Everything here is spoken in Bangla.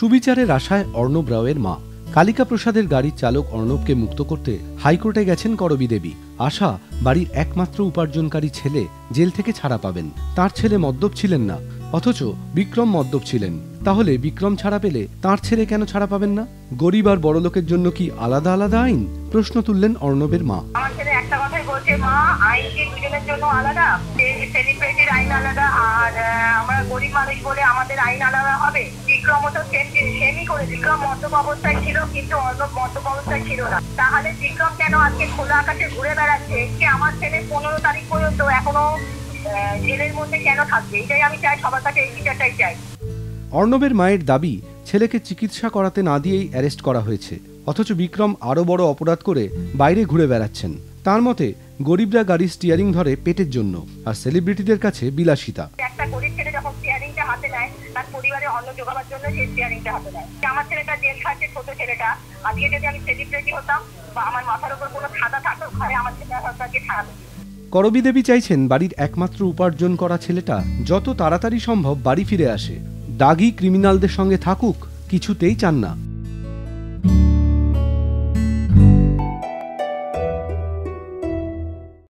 সুবিচারের আশায় অর্ণব রাওয়ের মা। কালিকা প্রসাদের গাড়ির চালক অর্ণবকে মুক্ত করতে হাইকোর্টে গেছেন করবী দেবী। আশা বাড়ির একমাত্র উপার্জনকারী ছেলে, জেল থেকে ছাড়া পাবেন। তার ছেলে মদ্যপ ছিলেন না। অথচ বিক্রম মদ্যপ ছিলেন। তাহলে বিক্রম ছাড়া পেলে তার ছেলে কেন ছাড়া পাবেন না? গরিব আর বড়লোকের জন্য কি আলাদা আলাদা আইন? প্রশ্ন তুললেন অর্ণবের মা। আমার ছেলে একটা কথাই বলছে, মা আইন কি দুজনের জন্য আলাদা। আইন আলাদা, আর গরিব মানুষ বলে আমাদের আইন আলাদা হবে। বিক্রম তো সেমই করে বিক্রম ছিল কিন্তু ছিল না। তাহলে বিক্রম কেন আজকে খোলা আকাশে ঘুরে বেড়াচ্ছে? যে আমার ছেলে পনেরো তারিখ পর্যন্ত এখনও জেলের মধ্যে কেন থাকবে? এটাই আমি চাই, সবার কাছে এই চাই। অর্ণবের মায়ের দাবি, ছেলেকে চিকিৎসা করাতে না দিয়েই অ্যারেস্ট করা হয়েছে। অথচ বিক্রম আরও বড় অপরাধ করে বাইরে ঘুরে বেড়াচ্ছেন। তার মতে, গরিবরা গাড়ির স্টিয়ারিং ধরে পেটের জন্য, আর সেলিব্রিটিদের কাছে বিলাসিতা। হাতে নেয়, তার পরিবারে অন্ন জোগাবার জন্য সেই স্টিয়ারিংটা হাতে নেয়। আমার ছেলেটা জেল খাচ্ছে, ছোট ছেলেটা। আজকে যদি আমি সেলিব্রিটি হতাম বা আমার মাথার উপর কোনো ছাদা থাকতো, ঘরে আমার ছেলে হয়তো আজকে ছাড়া করবী দেবী চাইছেন বাড়ির একমাত্র উপার্জন করা ছেলেটা যত তাড়াতাড়ি সম্ভব বাড়ি ফিরে আসে। দাগি ক্রিমিনালদের সঙ্গে থাকুক, কিছুতেই চান না।